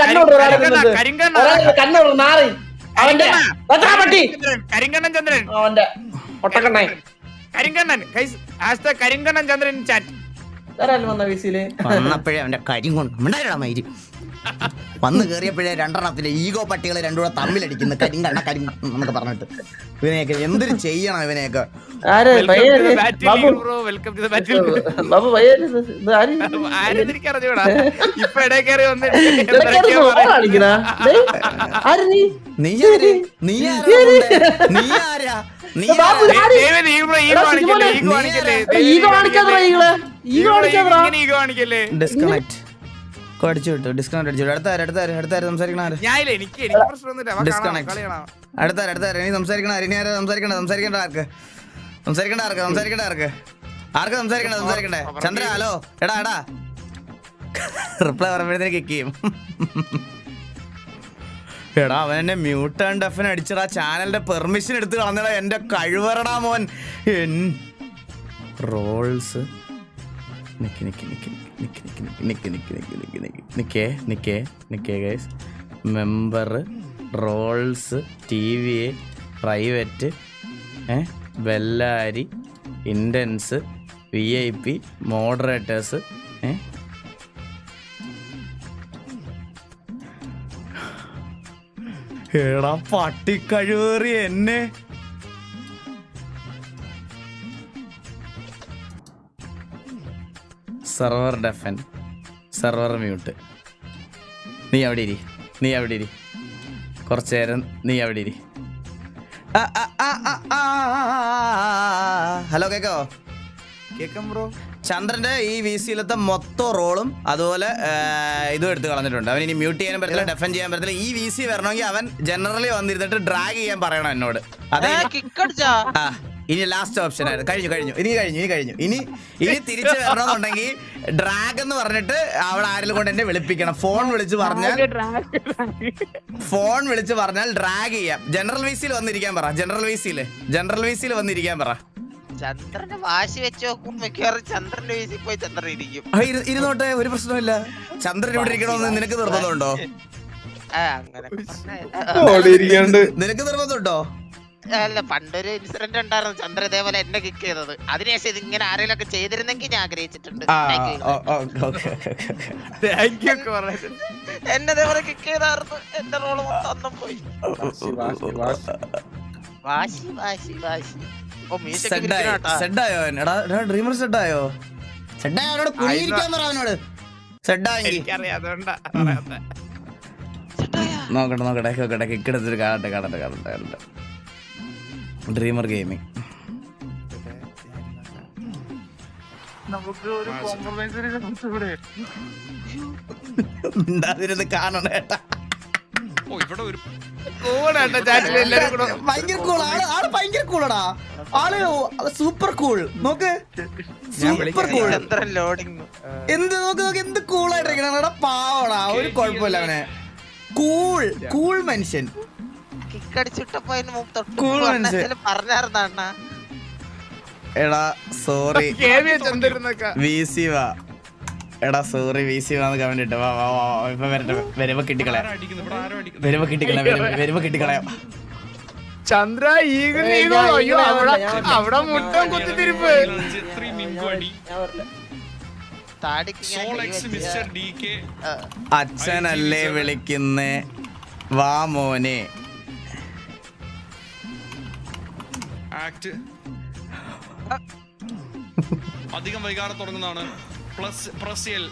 കണ്ണോട് കണ്ണോട് മാറി കരിങ്കണ്ണൻ ചന്ദ്രൻ. കരിങ്കണ്ണൻ. കരിങ്കണ്ണൻ ചന്ദ്രൻ ചാറ്റ് വന്നപ്പോഴേ അവന്റെ കരിയും കൊണ്ട് ഉണ്ടായിടാ മൈരി. വന്ന് കയറിയപ്പോഴേ രണ്ടെണ്ണത്തിലെ ഈഗോ പട്ടികൾ രണ്ടുകൂടെ തമ്മിലടിക്കുന്ന കരിം കണ്ണ എന്നൊക്കെ പറഞ്ഞിട്ട്. ഇവനെയൊക്കെ എന്തിനു ചെയ്യണം ഇവനെയൊക്കെ. നീ? നീ ഈഗോ കാണിക്കാതെ ഡിസ്കണക്ട് അടിച്ചു വിട്ടു. ഡിസ്കണക്ട് അടിച്ചു അടുത്ത അടുത്ത സംസാരിക്കണ ഇനി സംസാരിക്കണ ഇനി ആരാ സംസാരിക്കണ്ട? സംസാരിക്കണ്ട ആർക്ക്? സംസാരിക്കണ്ട ആർക്ക്? സംസാരിക്കണ്ട ആർക്ക്? ആർക്ക് സംസാരിക്കണ്ട? സംസാരിക്കണ്ടേ? ചന്ദ്ര ഹലോ. എടാ എടാ. റിപ്ലൈ പറയുമ്പോഴത്തേക്ക് കിക്ക് ചെയ്യും. എടാ അവൻ എന്നെ മ്യൂട്ട് ആൻഡ് ഡെഫിൻ അടിച്ചടാ. ചാനലിന്റെ പെർമിഷൻ എടുത്ത് കളഞ്ഞടാ എന്റെ കഴിവറടാ മോൻ. റോൾസ്. നിക്ക് നിക്ക് നിക്ക് നിക്ക് നിക്ക് നിക്ക് നിക്ക് നിക്ക് നിക്ക് നിക്ക് നിക്കേ നിക്കേ നിക്കേ guys member rules T V private Bellary ഇൻഡൻസ് V I P moderators ഏ എടാ പട്ടിക്കഴുവേറി എന്നെ സെർവർ ഡെഫൻ സെർവർ മ്യൂട്ട് നീ അവിടെ ഇരി. നീ അവിടെ ഇരി. കുറച്ചു നേരം നീ അവിടെ ഇരി. ആ, ആ, ആ, ആ, ആ, ആ. ഹലോ കേക്കോ? കേക്കാം ബ്രോ. ചന്ദ്രന്റെ ഈ വി സിയിലത്തെ മൊത്തം റോളും അതുപോലെ ഇതും എടുത്ത് കളഞ്ഞിട്ടുണ്ട്. അവൻ ഇനി മ്യൂട്ട് ചെയ്യാൻ പറ്റില്ല ഡെഫൻ ചെയ്യാൻ പറ്റില്ല. ഈ വി സി വരണമെങ്കിൽ അവൻ ജനറലി വന്നിരുന്നിട്ട് ഡ്രാഗ് ചെയ്യാൻ പറയണം എന്നോട്. അതെ. ഇനി ലാസ്റ്റ് ഓപ്ഷൻ ആയിരുന്നു കഴിഞ്ഞു കഴിഞ്ഞു. ഇനി കഴിഞ്ഞു ഇനി കഴിഞ്ഞു. ഇനി ഇനി തിരിച്ചു വരണമെന്നുണ്ടെങ്കിൽ ഡ്രാഗ് എന്ന് പറഞ്ഞിട്ട് അവിടെ ആരെങ്കിലും കൊണ്ട് എന്നെ വിളിപ്പിക്കണം. ഫോൺ വിളിച്ച് പറഞ്ഞാൽ ഫോൺ വിളിച്ച് പറഞ്ഞാൽ ഡ്രാഗ് ചെയ്യാം. ജനറൽ വി വന്നിരിക്കാൻ പറ. ജനറൽ വി ജനറൽ വി വന്നിരിക്കാൻ പറ. ചന്ദ്രന് വാശി വെച്ചോ മിക്കവാറും ചന്ദ്രന്റെ പോയി ചന്ദ്രൻ ഇരിക്കും. ഇരുന്നോട്ടെ ഒരു പ്രശ്നമില്ല ചന്ദ്രൻ ഇവിടെ ഇരിക്കണമെന്ന് നിനക്ക് നിർബന്ധമുണ്ടോ? നിനക്ക് നിർബന്ധമുണ്ടോ? അല്ല പണ്ടൊരു ഇൻസിഡന്റ് ഉണ്ടായിരുന്നു. ചന്ദ്രദേവല എന്നെ കിക്ക് ചെയ്തത്. അതിനുശേഷം ഇതിങ്ങനെ ആരെങ്കിലും ഒക്കെ ചെയ്തിരുന്നെങ്കിൽ ഞാൻ ആഗ്രഹിച്ചിട്ടുണ്ട്. എന്നെ ദേവല കിക്ക് ചെയ്തായിരുന്നു. എന്റെ റോൾ മൊത്തം അന്നും പോയി. വാശി വാശി വാശി. എടാ ഡ്രീമർ നോക്കട്ടെ നോക്കട്ടെ നോക്കട്ടെ. കാണട്ടെ കാണട്ടെ കാണട്ടെ കാണട്ടെ. ഡ്രീമർ ഗെയിമിംഗ് കാണണേ ഏട്ടാ. എല്ലാരും കൂടെ. ഭയങ്കര കൂൾ ആൾ ആൾ ഭയങ്കര കൂളടാ ആൾ സൂപ്പർ കൂൾ നോക്ക്. സൂപ്പർ കൂൾ എന്ത് നോക്ക് നോക്ക് എന്ത് കൂളായിട്ടിരിക്കണ പാവടാ. ഒരു കുഴപ്പമില്ല അവനെ. കൂൾ കൂൾ മനുഷ്യൻ. അണ്ണാ? എടാ സോറി എടാ സോറി വി സി കമന്റ് ഇപ്പൊ കിട്ടിക്കളയാം. ചന്ദ്ര അയ്യോ അവിടെ അവിടെ അച്ഛനല്ലേ വിളിക്കുന്നേ? വാ മോനെ. ആക്ട്. അധികം വൈകാതെ തുടങ്ങുന്നതാണ്. Plus plus L.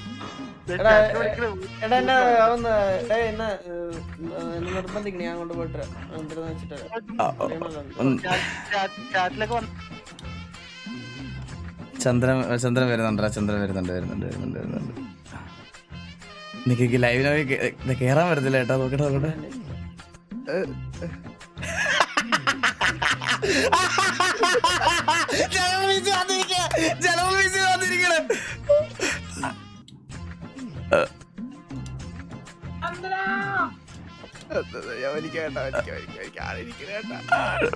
Chandran Chandran Chandran വരുന്നുണ്ട് വരുന്നുണ്ട് വരുന്നുണ്ട് വരുന്നുണ്ട്. നിനക്ക് ലൈവിനായി കേറാൻ പറ്റത്തില്ല കേട്ടോ നോക്കട്ടെ നോക്കട്ടെ. ജനറൽ വിസി വന്നിരിക്കുക ജനറൽ വിസി വന്നിരിക്കണം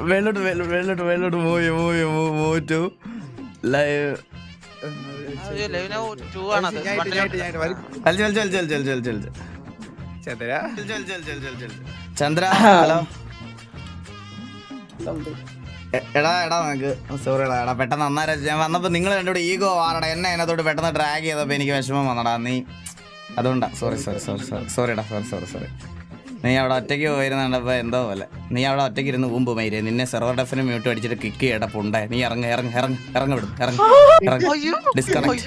വെള്ളോട്ട് വെള്ളോട്ട് വെള്ളോട്ട് പോയി പോയി പോറ്റു ലൈവ് ചന്ദ്ര ഹലോ എടാ എടാ നിനക്ക്. സോറി എടാ എടാ പെട്ടെന്ന് നന്നായി ഞാൻ വന്നപ്പോ നിങ്ങൾ രണ്ടുകൂടെ ഈഗോ വാറടാ എന്നെ അതിനകത്തോട്ട് പെട്ടെന്ന് ഡ്രാഗ് ചെയ്തപ്പോൾ എനിക്ക് വിഷമം വന്നടാ. നീ അതുകൊണ്ടാ. സോറി സോറി സോറി സോറി സോറിടാ സോറി സോറി സോറി നീ അവിടെ ഒറ്റയ്ക്ക് പോയിരുന്നുണ്ടപ്പോ എന്തോ പോലെ. നീ അവിടെ ഒറ്റയ്ക്ക് ഇരുന്ന് ഊമ്പ് മൈരേ നിന്നെ സെർവർ ഡെഫിന് മ്യൂട്ട് അടിച്ചിട്ട് കിക്ക് ചെയ്യട പുണ്ടേ. നീ ഇറങ്ങ ഇറങ്ങ ഇറങ്ങ ഇറങ്ങ വിടും ഇറങ്ങ ഇറങ്ങ. ഡിസ്കണക്ട്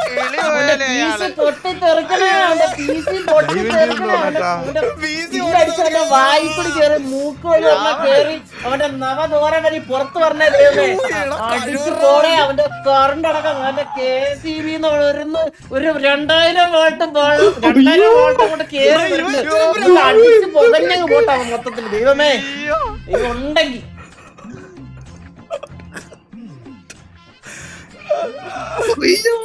വരട്ടെ. ദൈവമേ കിളി പോയല്ലേ അയാൾ. പൊട്ടിത്തെറിക്കണേ അവന്റെ പീസി പൊട്ടിത്തെറിക്കണേ അവന്റെ അവന്റെ ഇതടിച്ച് അവന്റെ വായി കൂടി കേറി മൂക്ക് വഴി ഒരെണ്ണം കേറി അവന്റെ നവദോര വരി പുറത്ത് പറഞ്ഞ ദൈവമേ. അടിച്ചു പോണേ അവന്റെ കറണ്ട് അടക്കം. അവന്റെ കെ സി ബി എന്ന് ഒരു രണ്ടായിരം വോൾട്ട് രണ്ടായിരം വോൾട്ട് കൊണ്ട് കേറി വരുന്നു. അടിച്ച് പൊതഞ്ഞങ്ങ് പോട്ടെ അവൻ മൊത്തത്തിൽ ദൈവമേ. ദൈവം ഉണ്ടെങ്കിൽ ഇൽബ്രോ,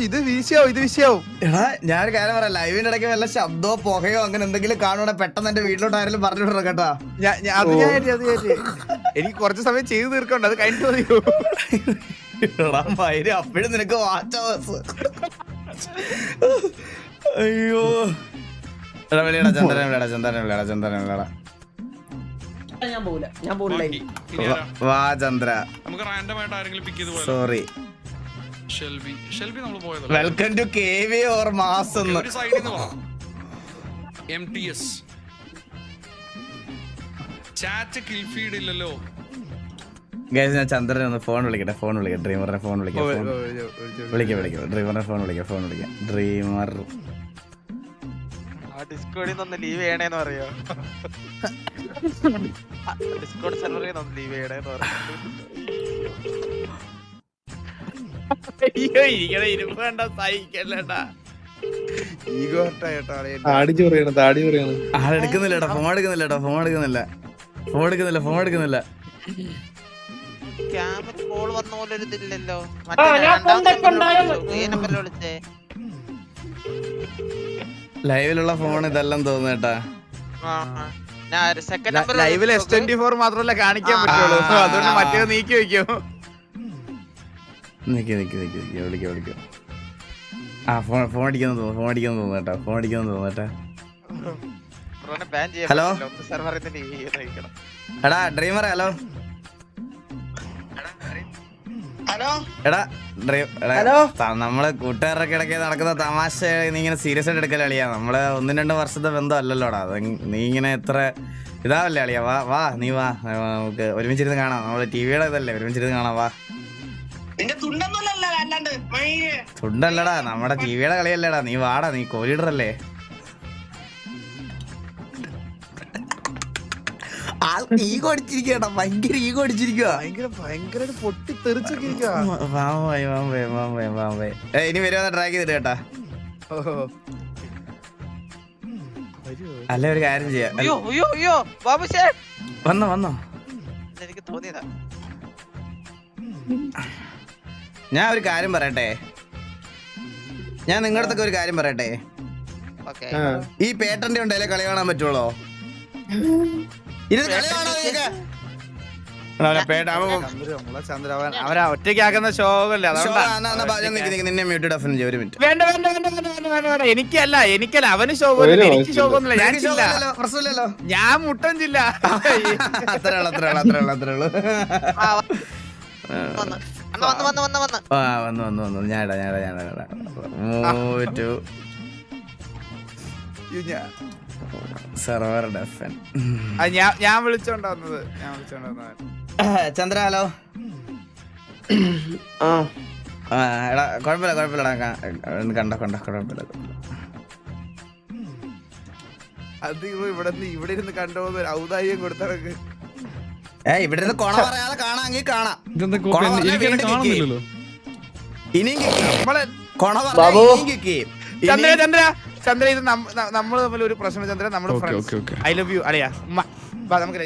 ഇത് വിഷയാവും ഇത് വിഷയാവും എടാ ഞാൻ കാര്യം പറയാം. ലൈവിന്റെ ഇടയ്ക്ക് വല്ല ശബ്ദമോ പുകയോ അങ്ങനെ എന്തെങ്കിലും കാണുവാണെ പെട്ടെന്ന് എന്റെ വീട്ടിലോട്ട് ആരെങ്കിലും പറഞ്ഞു വിടണം കേട്ടാ അത് ഞാൻ അത് എനിക്ക് കുറച്ച് സമയം ചെയ്തു തീർക്കണ്ട അത് കഴിഞ്ഞിട്ട് മതിയോ? എടാ മയിര് അപ്പോഴും നിനക്ക് വാച്ച ബസ് അയ്യോ. ചന്ദ്രനെ വിളിയടാ ചന്ദ്രനെ വിളിയടാ ചന്ദ്രനെ വിളിയടാ. ഞാൻ പോകില്ല ഞാൻ പോകില്ല? വാ ചന്ദ്ര. നമുക്ക് റാൻഡം ആയിട്ട് ആരെങ്കിലും പിക്ക് ചെയ്ത് പോയാലോ? Sorry Shelby. ഷെൽബി നമ്മൾ പോയതല്ല? വെൽക്കം ടു കെ വി ഓർ മാസ് എന്ന്. ഒരു സൈഡിൽ നിന്ന് പറ എം ചാറ്റ് കിൽ ഫീഡ് ഇല്ലല്ലോ. ഗൈസ് ഞാൻ ചന്ദ്രനെ ഒന്ന് ഫോൺ വിളിക്കട്ടെ ഫോൺ വിളിക്കാം ഡ്രീമറിനെ ഫോൺ വിളിക്കാം ഫോൺ വിളിക്കാം വിളിക്കാം ഡ്രീമറിനെ ഫോൺ വിളിക്കാം ഫോൺ വിളിക്കാം. ഡ്രീമർ ഡിസ്കോഡിൽ നിന്ന് ലീവ് ചെയ്യണേന്ന് പറയോ? ഡിസ്കോഡ് സെർവറിൽ നിന്ന് ലീവ് ചെയ്യണേന്ന് പറയോ? അയ്യോ ഇരിക്കണ ഇരുമ്പ് കണ്ട സഹിക്കല്ലേട്ടാ. താടി ചൊറിയാണ് താടി ചൊറിയാണ്. ആളെടുക്കുന്നില്ല കേട്ടോ ഫോൺ എടുക്കുന്നില്ലടാ ഫോൺ എടുക്കുന്നില്ല. ഫോൺ എടുക്കുന്നില്ല ഫോൺ എടുക്കുന്നില്ല. ക്യാമറ കോൾ വന്ന പോലെ ഒരു ഇതില്ലല്ലോ. മറ്റേ നമ്പറിൽ വിളിച്ചേ. ലൈവിലുള്ള ഫോൺ ഇതെല്ലാം നമ്പർ ലൈവിൽ എസ് ട്വന്റി ഫോർ മാത്രമല്ല കാണിക്കാൻ പറ്റുള്ളൂ. അതുകൊണ്ട് മറ്റേ നീക്കി വെക്കോ. നിക്കി നിക്കി നിക്കി നിക്കി. വിളിക്കാം വിളിക്കാം. ആ ഫോൺ ഫോൺ അടിക്കുന്നു തോന്നുന്നു ഫോൺ അടിക്കുന്നു തോന്നേട്ടാ ഫോൺ അടിക്കുന്നു തോന്നേട്ടാ ഹലോ? എടാ ഡ്രീമർ ഹലോ? എടാ ഹലോ? നമ്മൾ കൂട്ടുകാരൊക്കെ ഇടയ്ക്ക് നടക്കുന്ന തമാശ നീ ഇങ്ങനെ സീരിയസ് ആയിട്ട് എടുക്കല അളിയാ നമ്മൾ ഒന്നും രണ്ടും വർഷത്തെ ബന്ധം അല്ലല്ലോടാ. നീ ഇങ്ങനെ എത്ര ഇതാവല്ലേ അളിയാ വാ വാ നീ വാ. നമുക്ക് ഒരുമിച്ചിരുന്ന് കാണാം. നമ്മൾ ടിവിയുടെ ഇതല്ലേ. ഒരുമിച്ചിരുന്ന് കാണാം വാ. തുണ്ടല്ലടാ. നമ്മുടെ ടിവിയുടെ കളിയല്ലേടാ. നീ വാടാ. നീ കോലിഡറല്ലേ ആൾക്ക് ഈഗോ അടിച്ചിരിക്കടാ ഭയങ്കര ഈഗോ അടിച്ചിരിക്കുക ഭയങ്കര പൊട്ടി തെറിച്ചൊക്കെ ഏ ഇനി വരുവാ ട്രാക്ക് ചെയ്തിട്ട് കേട്ടാ. അല്ല ഒരു കാര്യം ചെയ്യാം അയ്യോ അയ്യോ അയ്യോ വന്നോ വന്നോ എനിക്ക് തോന്നിയതാ ഞാൻ ഒരു കാര്യം പറയട്ടെ ഞാൻ നിങ്ങളുടെ അടുത്തൊക്കെ ഒരു കാര്യം പറയട്ടെ ഓക്കെ ഈ പേട്ടന്റെ ഉണ്ടല്ലേ കളി കാണാൻ പറ്റുള്ളോ അവനെ ഒറ്റയ്ക്കാക്കുന്ന ശോകല്ലേ ഞാൻ നിന്നെ മ്യൂട്ട് ഡെഫിൻ ചെയ്യും ഒരു മിനിറ്റ് വേണ്ട വേണ്ട വേണ്ട വേണ്ട വേണ്ട വേണ്ട വേണ്ട. എനിക്കല്ല എനിക്കല്ല അവന് ശോകമൊന്നുമില്ല എനിക്ക് ശോകമൊന്നുമില്ല ഞാൻ ഞാൻ മുട്ടൻ ചില്ല. അത്രേ ഉള്ളു അത്രേ ഉള്ളു അത്രേ ഉള്ളു അത്രേ ഉള്ളു വന്ന് അണ്ണ വന്ന് വന്ന് വന്ന് വന്ന്. ആ വന്നു വന്നു വന്നു ഞാടാ ഞാടാ ഞാടാ ഞാടാ മൂറ്റു സെർവർ ഡെഫൻ ഞാൻ ഞാൻ ഞാൻ വിളിച്ചോണ്ടാവുന്നത് ചന്ദ്ര ഹലോ. ആ. എടാ കുഴപ്പമില്ല കുഴപ്പമില്ലടാ കണ്ട കണ്ട കണ്ടോ കുഴപ്പമില്ല അത് ഇവ ഇവിടെ നിന്ന് ഇവിടെ ഇരുന്ന് കണ്ടുപോകുന്ന ഒരു ഔദാര്യം കൊടുത്തവർക്ക്. ഏ ഇവിടെ നിന്ന് കൊണ പറയാതെ കാണാമെങ്കിൽ കാണാം. ഇനിയും. കൊണ ബാബു. ചന്ദ്ര ഇത് നമ്മൾ തമ്മിൽ ഒരു പ്രശ്നം ചന്ദ്ര നമ്മൾ. ഐ ലവ് യു അറിയാ നമുക്ക്